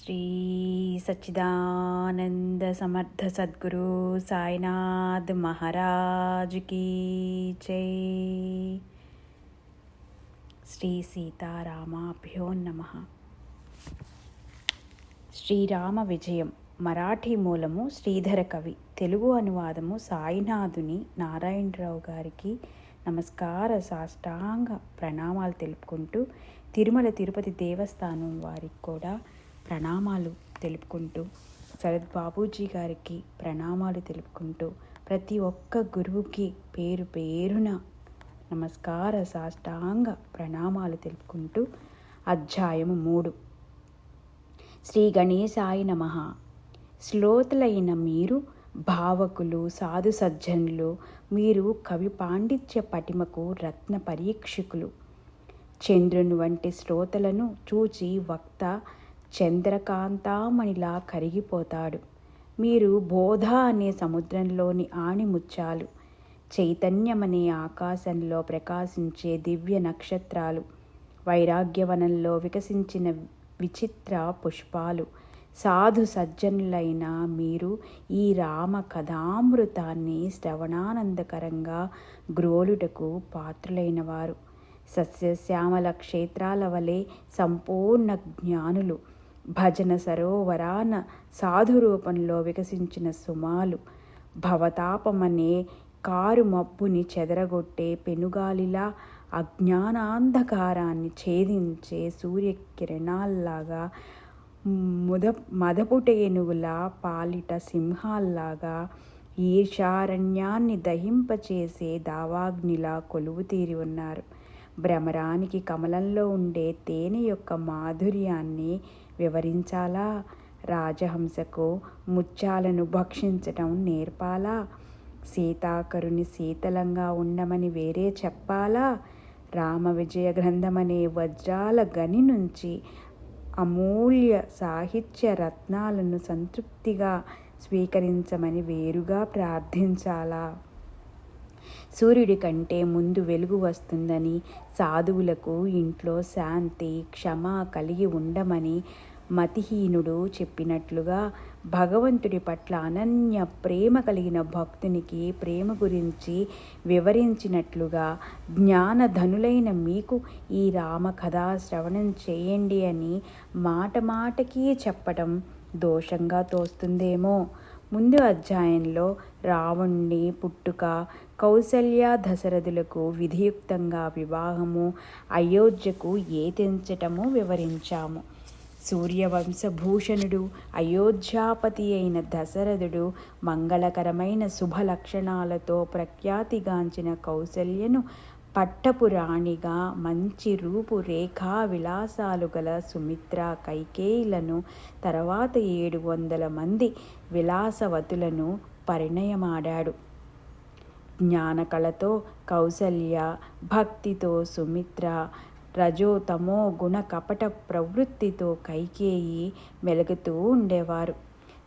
శ్రీ సచ్చిదానంద సమర్థ సద్గురు సాయినాథ్ మహారాజ్ కీ జై. శ్రీ సీతారామాభ్యో నమ. శ్రీరామ విజయం మరాఠీ మూలము శ్రీధర కవి. తెలుగు అనువాదము సాయినాథుని నారాయణరావు గారికి నమస్కార సాష్టాంగ ప్రణామాలు తెలుపుకుంటూ తిరుమల తిరుపతి దేవస్థానం వారికి కూడా ప్రణామాలు తెలుపుకుంటూ శరత్ బాబూజీ గారికి ప్రణామాలు తెలుపుకుంటూ ప్రతి ఒక్క గురువుకి పేరు పేరున నమస్కార సాష్టాంగ ప్రణామాలు తెలుపుకుంటూ అధ్యాయము మూడు. శ్రీ గణేశాయ నమ. శ్లోతులైన మీరు భావకులు సాధు సజ్జనులు మీరు కవి పాండిత్య పటిమకు రత్న పరీక్షకులు. చంద్రుని వంటి శ్రోతలను చూచి వక్త చంద్రకాంతామణిలా కరిగిపోతాడు. మీరు బోధ అనే సముద్రంలోని ఆణిముత్యాలు చైతన్యమనే ఆకాశంలో ప్రకాశించే దివ్య నక్షత్రాలు వైరాగ్యవనంలో వికసించిన విచిత్ర పుష్పాలు సాధు సజ్జనులైన మీరు ఈ రామ కథామృతాన్ని శ్రవణానందకరంగా గ్రోలుటకు పాత్రులైనవారు. సస్యశ్యామల క్షేత్రాల వలె సంపూర్ణ జ్ఞానులు. భజన సరోవరాన సాధు రూపంలో వికసించిన సుమాలు. భవతాపమనే కారు మబ్బుని చెదరగొట్టే పెనుగాలిలా అజ్ఞానాంధకారాన్ని ఛేదించే సూర్యకిరణాల్లాగా ముద మదపుటేనుగుల పాలిట సింహాల్లాగా ఈర్షారణ్యాన్ని దహింపచేసే దావాగ్నిలా కొలువు తీరి ఉన్నారు. భ్రమరానికి కమలంలో ఉండే తేనె యొక్క మాధుర్యాన్ని వివరించాలా? రాజహంసకు ముత్యాలను భక్షించటం నేర్పాలా? సీతాకరుని శీతలంగా ఉండమని వేరే చెప్పాలా? రామ విజయ గ్రంథమనే వజ్రాల గని నుంచి అమూల్య సాహిత్య రత్నాలను సంతృప్తిగా స్వీకరించమని వేరుగా ప్రార్థించాలా? సూర్యుడి కంటే ముందు వెలుగు వస్తుందని సాధువులకు ఇంట్లో శాంతి క్షమ కలిగి ఉండమని మతిహీనుడు చెప్పినట్లుగా భగవంతుడి పట్ల అనన్య ప్రేమ కలిగిన భక్తునికి ప్రేమ గురించి వివరించినట్లుగా జ్ఞానధనులైన మీకు ఈ రామకథా శ్రవణం చేయండి అని మాట మాటకి చెప్పడం దోషంగా తోస్తుందేమో. ముందు అధ్యాయంలో రావణ్ణి పుట్టుక కౌసల్య దశరథులకు విధియుక్తంగా వివాహము అయోధ్యకు ఏతించటము వివరించాము. సూర్యవంశభూషణుడు అయోధ్యాపతి అయిన దశరథుడు మంగళకరమైన శుభ లక్షణాలతో ప్రఖ్యాతిగాంచిన కౌసల్యను పట్టపు రాణిగా మంచి రూపు రేఖా విలాసాలు గల సుమిత్ర కైకేయులను తర్వాత ఏడు వందల మంది విలాసవతులను పరిణయమాడాడు. జ్ఞానకళతో కౌసల్య భక్తితో సుమిత్ర రజో తమో గుణ కపట ప్రవృత్తితో కైకేయి మెలుగుతూ ఉండేవారు.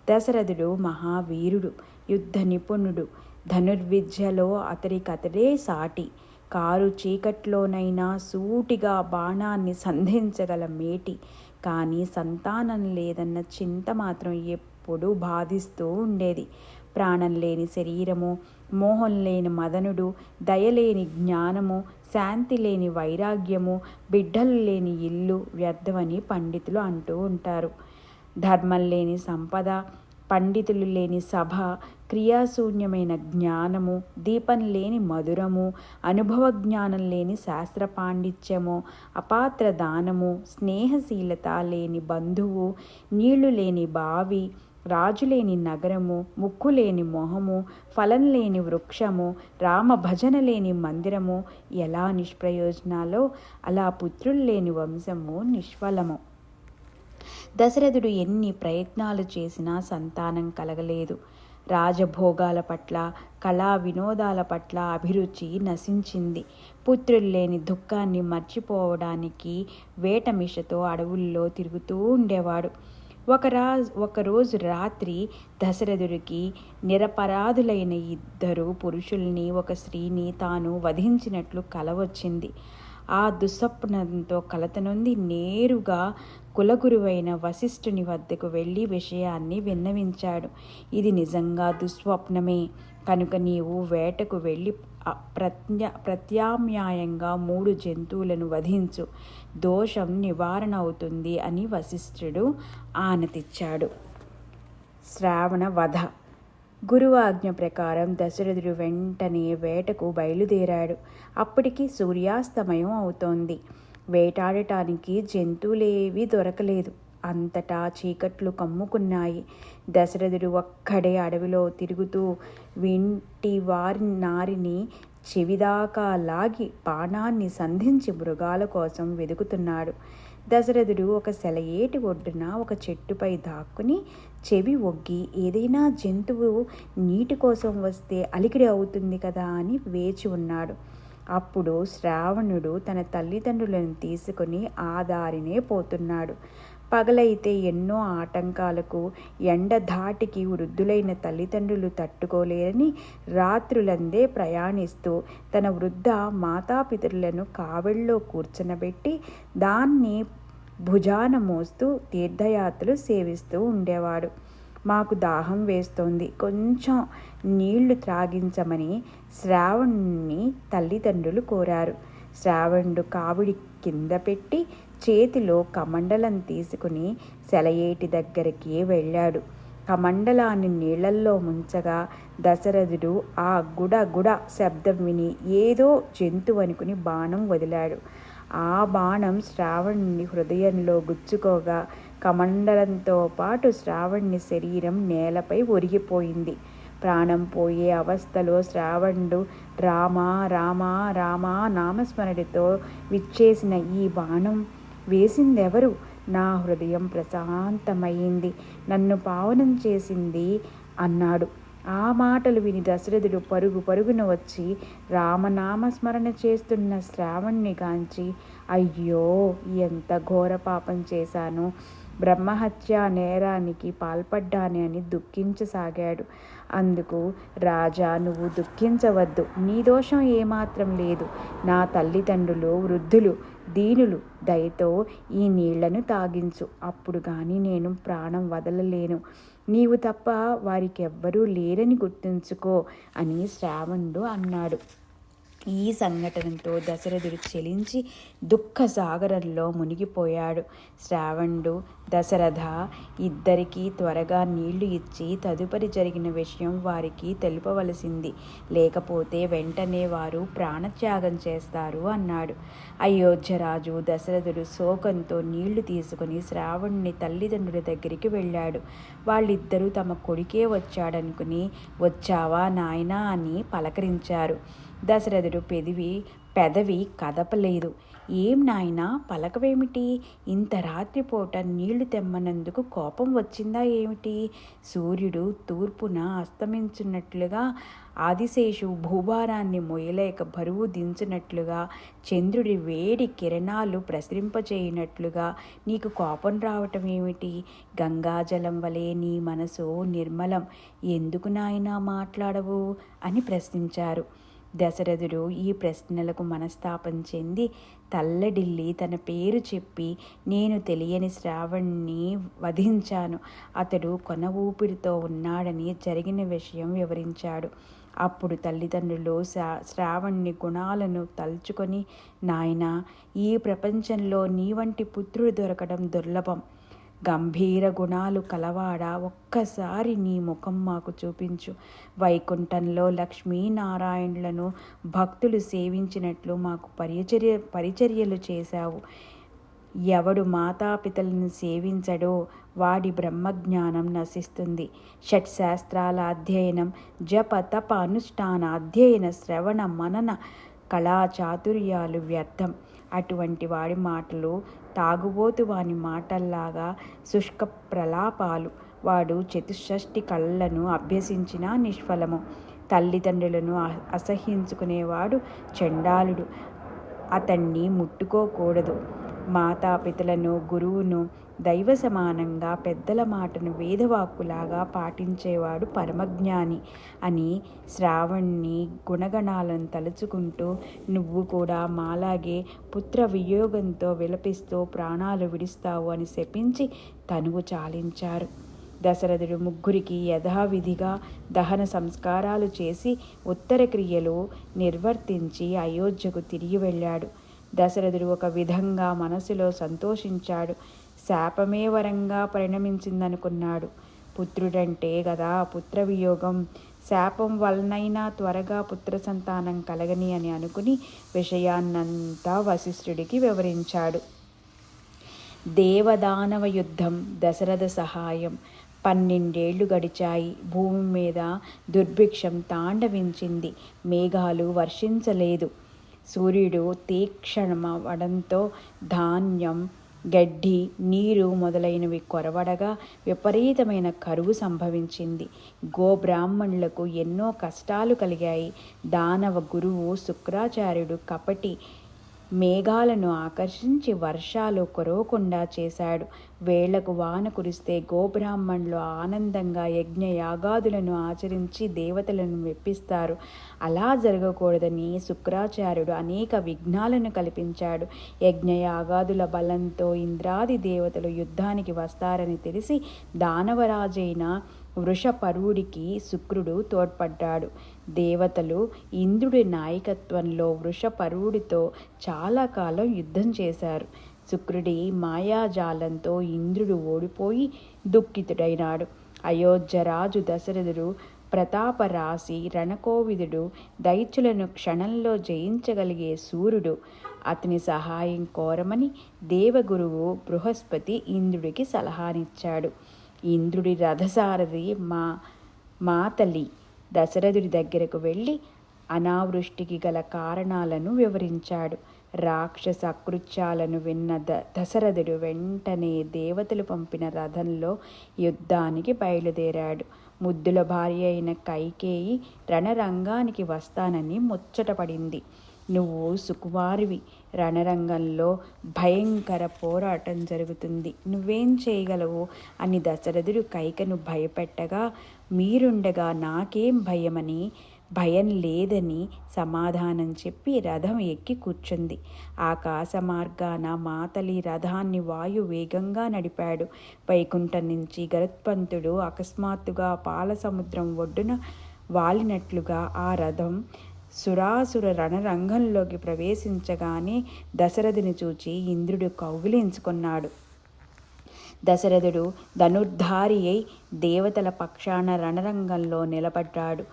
దశరథుడు మహావీరుడు యుద్ధ నిపుణుడు ధనుర్విద్యలో అతడికతడే సాటి. కారు చీకట్లోనైనా సూటిగా బాణాన్ని సంధించగల మేటి. కానీ సంతానం లేదన్న చింత మాత్రం ఎప్పుడు బాధిస్తూ ఉండేది. ప్రాణం లేని శరీరము మోహం లేని మదనుడు దయలేని జ్ఞానము శాంతి లేని వైరాగ్యము బిడ్డలు లేని ఇల్లు వ్యర్థమని పండితులు అంటూ ఉంటారు. ధర్మం లేని సంపద పండితులు లేని సభ క్రియాశూన్యమైన జ్ఞానము దీపం లేని మధురము అనుభవ జ్ఞానం లేని శాస్త్ర పాండిత్యము అపాత్ర దానము స్నేహశీలత లేని బంధువు నీళ్ళు లేని బావి రాజు లేని నగరము ముక్కు లేని మొహము ఫలం లేని వృక్షము రామ భజన లేని మందిరము ఎలా నిష్ప్రయోజనాలో అలా పుత్రులు లేని వంశము నిష్ఫలము. దశరథుడు ఎన్ని ప్రయత్నాలు చేసినా సంతానం కలగలేదు. రాజభోగాల పట్ల కళా వినోదాల పట్ల అభిరుచి నశించింది. పుత్రులు లేని దుఃఖాన్ని మర్చిపోవడానికి వేటమిషతో అడవుల్లో తిరుగుతూ ఉండేవాడు. ఒక రా ఒకరోజు రాత్రి దశరథుడికి నిరపరాధులైన ఇద్దరు పురుషుల్ని ఒక స్త్రీని తాను వధించినట్లు కల వచ్చింది. ఆ దుస్వప్నంతో కలత నుండి నేరుగా కులగురువైన వశిష్ఠుని వద్దకు వెళ్ళి విషయాన్ని విన్నవించాడు. ఇది నిజంగా దుస్వప్నమే. కనుక నీవు వేటకు వెళ్ళి ప్రత్య ప్రత్యామ్నాయంగా మూడు జంతువులను వధించు. దోషం నివారణ అవుతుంది అని వశిష్ఠుడు ఆనతిచ్చాడు. శ్రావణ వధ గురువాజ్ఞ ప్రకారం దశరథుడు వెంటనే వేటకు బయలుదేరాడు. అప్పటికి సూర్యాస్తమయం అవుతోంది. వేటాడటానికి జంతువులేవీ దొరకలేదు. అంతటా చీకట్లు కమ్ముకున్నాయి. దశరథుడు ఒక్కడే అడవిలో తిరుగుతూ వింటి వారి నారిని చెవిదాకా లాగి బాణాన్ని సంధించి మృగాల కోసం వెదుకుతున్నాడు. దశరథుడు ఒక సెలయేటి ఒడ్డున ఒక చెట్టుపై దాక్కుని చెవి ఒగ్గి ఏదైనా జంతువు నీటి కోసం వస్తే అలికిడి అవుతుంది కదా అని వేచి ఉన్నాడు. అప్పుడు శ్రావణుడు తన తల్లిదండ్రులను తీసుకుని ఆ దారినే పోతున్నాడు. పగలైతే ఎన్నో ఆటంకాలకు ఎండ ధాటికి వృద్ధులైన తల్లిదండ్రులు తట్టుకోలేరని రాత్రులందే ప్రయాణిస్తూ తన వృద్ధ మాతాపితరులను కావెళ్ళలో కూర్చనబెట్టి దాన్ని భుజాన మోస్తూ తీర్థయాత్రలు సేవిస్తూ ఉండేవాడు. మాకు దాహం వేస్తోంది. కొంచెం నీళ్ళు త్రాగించమని శ్రావణ్ణి తల్లిదండ్రులు కోరారు. శ్రావణుడు కావిడి కింద పెట్టి చేతిలో కమండలం తీసుకుని సెలయేటి దగ్గరికి వెళ్ళాడు. కమండలాన్ని నీళ్ళల్లో ముంచగా దశరథుడు ఆ గుడ గుడ శబ్దం విని ఏదో జంతువు అనుకుని బాణం వదిలాడు. ఆ బాణం శ్రావణుని హృదయంలో గుచ్చుకోగా కమండలంతో పాటు శ్రావణ్ణి శరీరం నేలపై ఒరిగిపోయింది. ప్రాణం పోయే అవస్థలో శ్రావణుడు రామా రామా రామా నామస్మరణతో విచ్చేసిన ఈ బాణం వేసిందెవరు? నా హృదయం ప్రశాంతమైంది నన్ను పావనం చేసింది అన్నాడు. ఆ మాటలు విని దశరథుడు పరుగు పరుగున వచ్చి రామనామస్మరణ చేస్తున్న శ్రావణ్ణి గాంచి అయ్యో ఎంత ఘోర పాపం చేశాను. బ్రహ్మహత్య నేరానికి పాల్పడ్డానే అని దుఃఖించసాగాడు. అందుకు రాజా నువ్వు దుఃఖించవద్దు. నీ దోషం ఏమాత్రం లేదు. నా తల్లిదండ్రులు వృద్ధులు దీనులు దయతో ఈ నీళ్ళను తాగించు. అప్పుడు కానీ నేను ప్రాణం వదలలేను. నీవు తప్ప వారికెవ్వరూ లేరని గుర్తుంచుకో అని శ్రావణుడు అన్నాడు. ఈ సంఘటనతో దశరథుడు చెలించి దుఃఖ సాగరంలో మునిగిపోయాడు. శ్రావణుడు దశరథ ఇద్దరికీ త్వరగా నీళ్ళు ఇచ్చి తదుపరి జరిగిన విషయం వారికి తెలుపవలసింది. లేకపోతే వెంటనే వారు ప్రాణత్యాగం చేస్తారు అన్నాడు. అయోధ్యరాజు దశరథుడు శోకంతో నీళ్ళు తీసుకుని శ్రావణుని తల్లిదండ్రుల దగ్గరికి వెళ్ళాడు. వాళ్ళిద్దరూ తమ కొడుకే వచ్చాడనుకుని వచ్చావా నాయనా? అని పలకరించారు. దశరథుడు పెదివి పెదవి కదపలేదు. ఏం నాయనా పలకవేమిటి? ఇంత రాత్రిపూట నీళ్ళు తెమ్మనందుకు కోపం వచ్చిందా ఏమిటి? సూర్యుడు తూర్పున అస్తమించున్నట్లుగా ఆదిశేషు భూభారాన్ని మొయ్యలేక బరువు దించినట్లుగా చంద్రుడి వేడి కిరణాలు ప్రసరింపచేయనట్లుగా నీకు కోపం రావటం ఏమిటి? గంగాజలం వలె నీ మనసు నిర్మలం. ఎందుకు నాయనా మాట్లాడవు? అని ప్రశ్నించారు. దశరథుడు ఈ ప్రశ్నలకు మనస్తాపం చెంది తల్లడిల్లి తన పేరు చెప్పి నేను తెలియని శ్రావణ్ణి వధించాను. అతడు కొన ఊపిరితో ఉన్నాడని జరిగిన విషయం వివరించాడు. అప్పుడు తల్లిదండ్రులు శ్రావణ్ణి గుణాలను తలుచుకొని నాయన ఈ ప్రపంచంలో నీ వంటి పుత్రుడు దొరకడం దుర్లభం. గంభీర గుణాలు కలవాడ? ఒక్కసారి నీ ముఖం మాకు చూపించు. వైకుంఠంలో లక్ష్మీనారాయణులను భక్తులు సేవించినట్లు మాకు పరిచర్య పరిచర్యలు చేశావు. ఎవడు మాతాపితలను సేవించడో వాడి బ్రహ్మజ్ఞానం నశిస్తుంది. షట్శాస్త్రాల అధ్యయనం జప తప అనుష్ఠాన అధ్యయన శ్రవణ మనన కళా చాతుర్యాలు వ్యర్థం. అటువంటి వాడి మాటలు తాగుబోతు వాని మాటల్లాగా శుష్క ప్రలాపాలు. వాడు చతుషష్టి కళ్ళను అభ్యసించినా నిష్ఫలము. తల్లిదండ్రులను అసహించుకునేవాడు చండాలుడు. అతన్ని ముట్టుకోకూడదు. మాతాపితలను గురువును దైవ సమానంగా పెద్దల మాటను వేదవాక్కులాగా పాటించేవాడు పరమజ్ఞాని అని శ్రావణ్ణి గుణగణాలను తలుచుకుంటూ నువ్వు కూడా మాలాగే పుత్ర వియోగంతో విలపిస్తూ ప్రాణాలు విడిస్తావు అని శపించి తనువు చాలించారు. దశరథుడు ముగ్గురికి యథావిధిగా దహన సంస్కారాలు చేసి ఉత్తర క్రియలు నిర్వర్తించి అయోధ్యకు తిరిగి వెళ్ళాడు. దశరథుడు ఒక విధంగా మనసులో సంతోషించాడు. శాపమే వరంగా పరిణమించిందనుకున్నాడు. పుత్రుడంటే గదా పుత్ర వియోగం శాపం వలనైనా త్వరగా పుత్ర సంతానం కలగని అని అనుకుని విషయాన్నంతా వశిష్ఠుడికి వివరించాడు. దేవదానవ యుద్ధం దశరథ సహాయం. పన్నెండేళ్ళు గడిచాయి. భూమి మీద దుర్భిక్షం తాండవించింది. మేఘాలు వర్షించలేదు. సూర్యుడు తీక్షణమవడంతో ధాన్యం గడ్డి నీరు మొదలైనవి కొరవడగా విపరీతమైన కరువు సంభవించింది. గోబ్రాహ్మణులకు ఎన్నో కష్టాలు కలిగాయి. దానవ గురువు శుక్రాచార్యుడు కపటి మేఘాలను ఆకర్షించి వర్షాలు కురవకుండా చేశాడు. వేళ్ళకు వాన కురిస్తే గోబ్రాహ్మణులు ఆనందంగా యజ్ఞ యాగాదులను ఆచరించి దేవతలను మెప్పిస్తారు. అలా జరగకూడదని శుక్రాచార్యుడు అనేక విఘ్నాలను కల్పించాడు. యజ్ఞయాగాదుల బలంతో ఇంద్రాది దేవతలు యుద్ధానికి వస్తారని తెలిసి దానవరాజైన వృషపరువుడికి శుక్రుడు తోడ్పడ్డాడు. దేవతలు ఇంద్రుడి నాయకత్వంలో వృషపరువుడితో చాలా కాలం యుద్ధం చేశారు. శుక్రుడి మాయాజాలంతో ఇంద్రుడు ఓడిపోయి దుఃఖితుడైనాడు. అయోధ్యరాజు దశరథుడు ప్రతాపరాశి రణకోవిదుడు దైత్యులను క్షణంలో జయించగలిగే సూర్యుడు. అతని సహాయం కోరమని దేవగురువు బృహస్పతి ఇంద్రుడికి సలహానిచ్చాడు. ఇంద్రుడి రథసారథి మా మాతలి. దశరథుడి దగ్గరకు వెళ్ళి అనావృష్టికి గల కారణాలను వివరించాడు. రాక్షస కృత్యాలను విన్న ద దశరథుడు వెంటనే దేవతలు పంపిన రథంలో యుద్ధానికి బయలుదేరాడు. ముద్దుల భార్య అయిన కైకేయి రణరంగానికి వస్తానని ముచ్చటపడింది. నువ్వు సుకుమారివి. రణరంగంలో భయంకర పోరాటం జరుగుతుంది. నువ్వేం చేయగలవు? అని దశరథుడు కైకను భయపెట్టగా మీరుండగా నాకేం భయమని భయం లేదని సమాధానం చెప్పి రథం ఎక్కి కూర్చుంది. ఆకాశ మార్గాన మాతలి రథాన్ని వాయు వేగంగా నడిపాడు. వైకుంఠం నుంచి గరుత్పంతుడు అకస్మాత్తుగా పాల సముద్రం ఒడ్డున వాలినట్లుగా ఆ రథం సురాసుర రణరంగంలోకి ప్రవేశించగానే దశరథుని చూచి ఇంద్రుడు కౌగిలించుకున్నాడు. దశరథుడు ధనుర్ధారి అయి దేవతల పక్షాన రణరంగంలో నిలబడ్డాడు.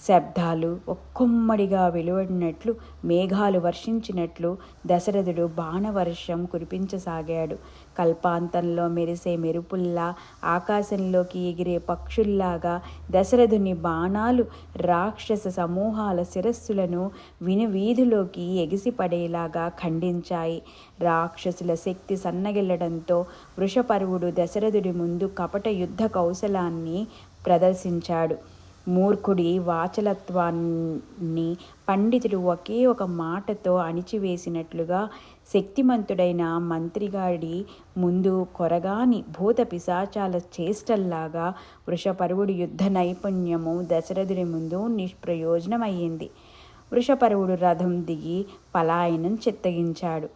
శబ్దాలు ఒక్కొమ్మడిగా వెలువడినట్లు మేఘాలు వర్షించినట్లు దశరథుడు బాణవర్షం కురిపించసాగాడు. కల్పాంతంలో మెరిసే మెరుపుల్లా ఆకాశంలోకి ఎగిరే పక్షుల్లాగా దశరథుని బాణాలు రాక్షస సమూహాల శిరస్సులను వినువీధిలోకి ఎగిసిపడేలాగా ఖండించాయి. రాక్షసుల శక్తి సన్నగిల్లడంతో వృషపర్వుడు దశరథుడి ముందు కపట యుద్ధ కౌశలాన్ని ప్రదర్శించాడు. మూర్ఖుడి వాచలత్వాన్ని పండితుడు ఒకే ఒక మాటతో అణిచివేసినట్లుగా శక్తిమంతుడైన మంత్రిగాడి ముందు కొరగాని భూత పిశాచాల చేష్టల్లాగా వృషపరువుడి యుద్ధ నైపుణ్యము దశరథుడి ముందు నిష్ప్రయోజనమయ్యింది. వృషపరువుడు రథం దిగి పలాయనం చిత్తగించాడు.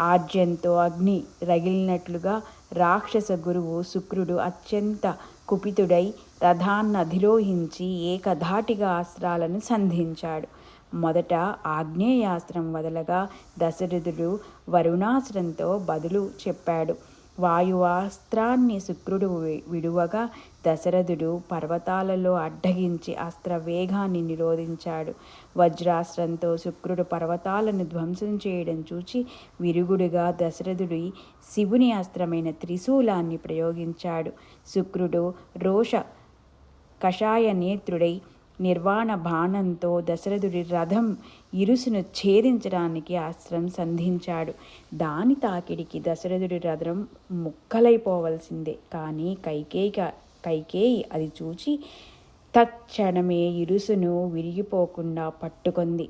ఆర్జంతో అగ్ని రగిలినట్లుగా రాక్షస గురువు శుక్రుడు అత్యంత కుపితుడై రథాన్నధిరోహించి ఏకధాటిగా అస్త్రాలను సంధించాడు. మొదట ఆగ్నేయాస్త్రం వదలగా దశరథుడు వరుణాస్త్రంతో బదులు చెప్పాడు. వాయువాస్త్రాన్ని శుక్రుడు విడువగా దశరథుడు పర్వతాలలో అడ్డగించి అస్త్ర వేగాన్ని నిరోధించాడు. వజ్రాస్త్రంతో శుక్రుడు పర్వతాలను ధ్వంసం చేయడం చూచి విరుగుడుగా దశరథుడి శివుని అస్త్రమైన త్రిశూలాన్ని ప్రయోగించాడు. శుక్రుడు రోష కషాయ నేత్రుడై నిర్వాణ బాణంతో దశరథుడి రథం ఇరుసును ఛేదించడానికి అస్త్రం సంధించాడు. దాని తాకిడికి దశరథుడి రథం ముక్కలైపోవలసిందే. కానీ కైకేయిక కైకేయి అది చూచి తక్షణమే ఇరుసును విరిగిపోకుండా పట్టుకుంది.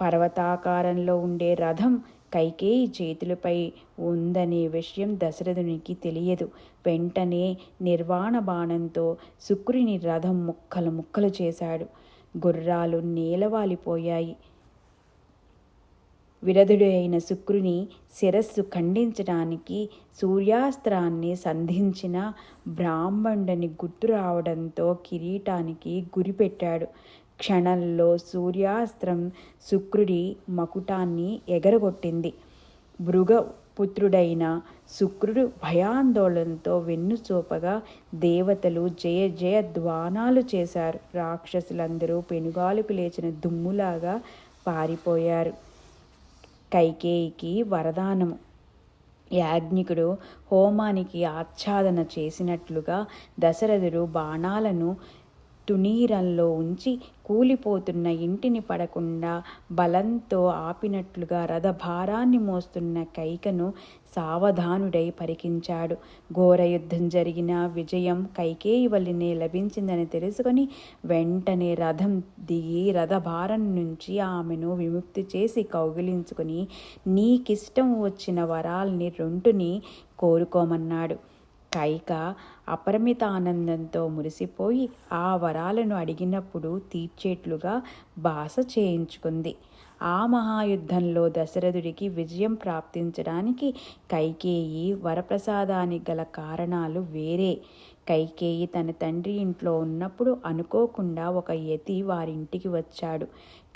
పర్వతాకారంలో ఉండే రథం కైకేయి చేతులపై ఉందనే విషయం దశరథునికి తెలియదు. వెంటనే నిర్వాణ బాణంతో శుక్రుని రథం ముక్కలు ముక్కలు చేశాడు. గుర్రాలు నేలవాలిపోయాయి. విరధుడు అయిన శుక్రుని శిరస్సు ఖండించడానికి సూర్యాస్త్రాన్ని సంధించిన బ్రాహ్మణుని గుర్తు రావడంతో కిరీటానికి గురిపెట్టాడు క్షణంలో సూర్యాస్త్రం శుక్రుడి మకుటాన్ని ఎగరగొట్టింది. భృగ పుత్రుడైన శుక్రుడు భయాందోళనతో వెన్నుచూపగా దేవతలు జయ జయ ధ్వానాలు చేశారు. రాక్షసులందరూ పెనుగాలుకు లేచిన దుమ్ములాగా పారిపోయారు. కైకేయికి వరదానము యాజ్ఞికుడు హోమానికి ఆచ్ఛాదన చేసినట్లుగా దశరథుడు బాణాలను తునీరంలో ఉంచి కూలిపోతున్న ఇంటిని పడకుండా బలంతో ఆపినట్లుగా రథభారాన్ని మోస్తున్న కైకను సావధానుడై పరికించాడు. ఘోర యుద్ధం జరిగిన విజయం కైకేయి వల్లినే లభించిందని తెలుసుకొని వెంటనే రథం దిగి రథభారం నుంచి ఆమెను విముక్తి చేసి కౌగిలించుకొని నీకిష్టం వచ్చిన వరాల్ని రెండుని కోరుకోమన్నాడు. కైక అపరిమిత ఆనందంతో మురిసిపోయి ఆ వరాలను అడిగినప్పుడు తీర్చేట్లుగా భాష చేయించుకుంది. ఆ మహాయుద్ధంలో దశరథుడికి విజయం ప్రాప్తించడానికి కైకేయి వరప్రసాదానికి గల కారణాలు వేరే. కైకేయి తన తండ్రి ఇంట్లో ఉన్నప్పుడు అనుకోకుండా ఒక యతి వారింటికి వచ్చాడు.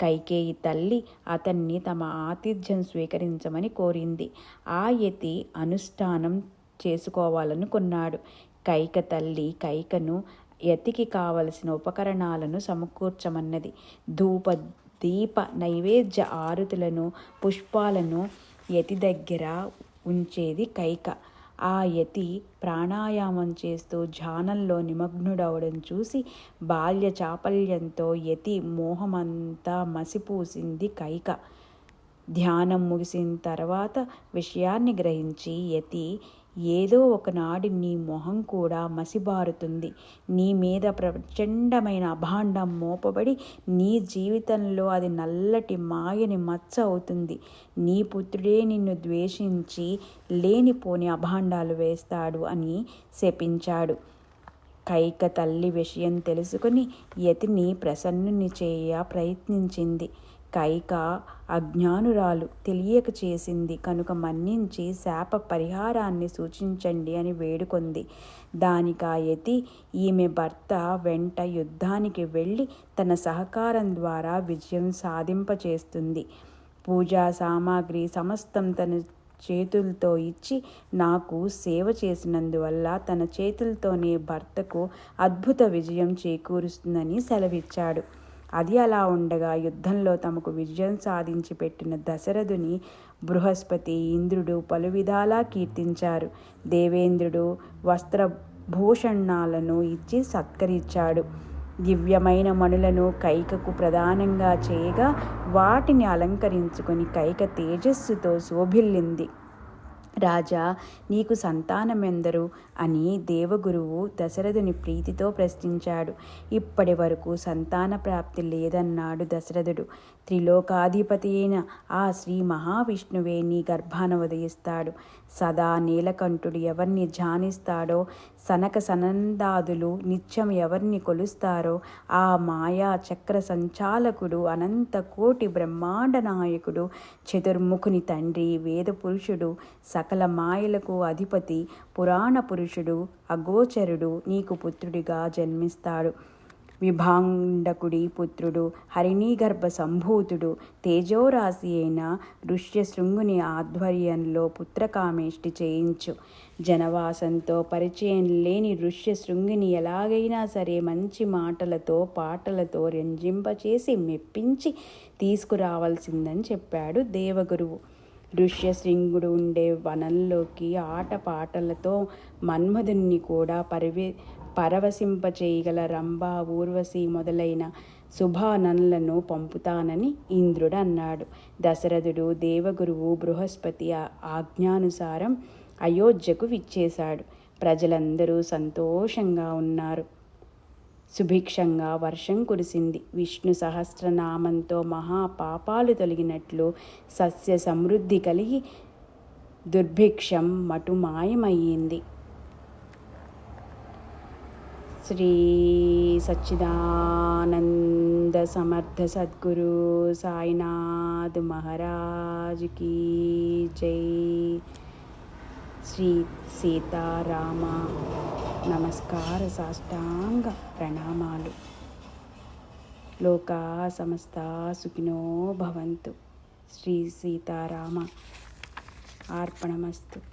కైకేయి తల్లి అతన్ని తమ ఆతిథ్యం స్వీకరించమని కోరింది. ఆ యతి అనుష్ఠానం చేసుకోవాలనుకున్నాడు కైక తల్లి కైకను యతికి కావలసిన ఉపకరణాలను సమకూర్చమన్నది. ధూప దీప నైవేద్య ఆరుతులను పుష్పాలను యతి దగ్గర ఉంచేది కైక. ఆ యతి ప్రాణాయామం చేస్తూ ధ్యానంలో నిమగ్నుడవడం చూసి బాల్య చాపల్యంతో యతి మోహమంతా మసిపూసింది కైక. ధ్యానం ముగిసిన తర్వాత విషయాన్ని గ్రహించి యతి ఏదో ఒకనాడు నీ మొహం కూడా మసిబారుతుంది. నీ మీద ప్రచండమైన అభాండం మోపబడి నీ జీవితంలో అది నల్లటి మాయని మచ్చ అవుతుంది. నీ పుత్రుడే నిన్ను ద్వేషించి లేనిపోని అభాండాలు వేస్తాడు అని శపించాడు. కైక తల్లి విషయం తెలుసుకుని యతిని ప్రసన్నుని చేయ ప్రయత్నించింది. కైక అజ్ఞానురాలు తెలియక చేసింది. కనుక మన్నించి శాప పరిహారాన్ని సూచించండి అని వేడుకొంది. దానికాయతి ఈమె భర్త వెంట యుద్ధానికి వెళ్ళి తన సహకారం ద్వారా విజయం సాధింపచేస్తుంది. పూజా సామాగ్రి సమస్తం తన చేతులతో ఇచ్చి నాకు సేవ చేసినందువల్ల తన చేతులతోనే భర్తకు అద్భుత విజయం చేకూరుస్తుందని సెలవిచ్చాడు. అది అలా ఉండగా యుద్ధంలో తమకు విజయం సాధించి పెట్టిన దశరథుని బృహస్పతి ఇంద్రుడు పలు విధాలా కీర్తించారు. దేవేంద్రుడు వస్త్రభూషణాలను ఇచ్చి సత్కరించాడు. దివ్యమైన మణులను కైకకు ప్రధానంగా చేయగా వాటిని అలంకరించుకొని కైక తేజస్సుతో శోభిల్లింది. రాజా నీకు సంతానమెందరు? అని దేవగురువు దశరథుని ప్రీతితో ప్రశ్నించాడు. ఇప్పటి వరకు సంతాన ప్రాప్తి లేదన్నాడు దశరథుడు. త్రిలోకాధిపతి అయిన ఆ శ్రీ మహావిష్ణువే నీ గర్భాన ఉదయిస్తాడు. సదా నీలకంఠుడు ఎవరిని ధ్యానిస్తాడో సనక సనందాదులు నిత్యం ఎవరిని కొలుస్తారో ఆ మాయా చక్ర సంచాలకుడు అనంత కోటి బ్రహ్మాండ నాయకుడు చతుర్ముఖుని తండ్రి వేద పురుషుడు సకల మాయలకు అధిపతి పురాణ పురుషుడు అగోచరుడు నీకు పుత్రుడిగా జన్మిస్తాడు. విభాండకుడి పుత్రుడు హరిణీగర్భ సంభూతుడు తేజోరాశి అయిన ఋష్యశృంగుని ఆధ్వర్యంలో పుత్రకామేష్టి చేయించు. జనవాసంతో పరిచయం లేని ఋష్యశృంగిని ఎలాగైనా సరే మంచి మాటలతో పాటలతో రంజింపచేసి మెప్పించి తీసుకురావాల్సిందని చెప్పాడు దేవగురువు. ఋష్యశృంగుడు ఉండే వనంలోకి ఆటపాటలతో మన్మధుణ్ణి కూడా పరివే పరవశింపచేయగల రంభ ఊర్వశి మొదలైన శుభానన్లను పంపుతానని ఇంద్రుడు అన్నాడు దశరథుడు దేవగురువు బృహస్పతి ఆజ్ఞానుసారం అయోధ్యకు విచ్చేశాడు. ప్రజలందరూ సంతోషంగా ఉన్నారు. సుభిక్షంగా వర్షం కురిసింది. విష్ణు సహస్రనామంతో మహాపాపాలు తొలగినట్లు సస్య సమృద్ధి కలిగి దుర్భిక్షం మటుమాయమయ్యింది. శ్రీ సచ్చిదానంద సమర్థ సద్గురు సాయినాథ్ మహారాజ్కి జై. శ్రీ సీతారామ నమస్కార సాష్టాంగ ప్రణామాలు. లోకా సమస్త సుఖినో భవంతు. శ్రీ సీతారామ. అర్పణమస్తు.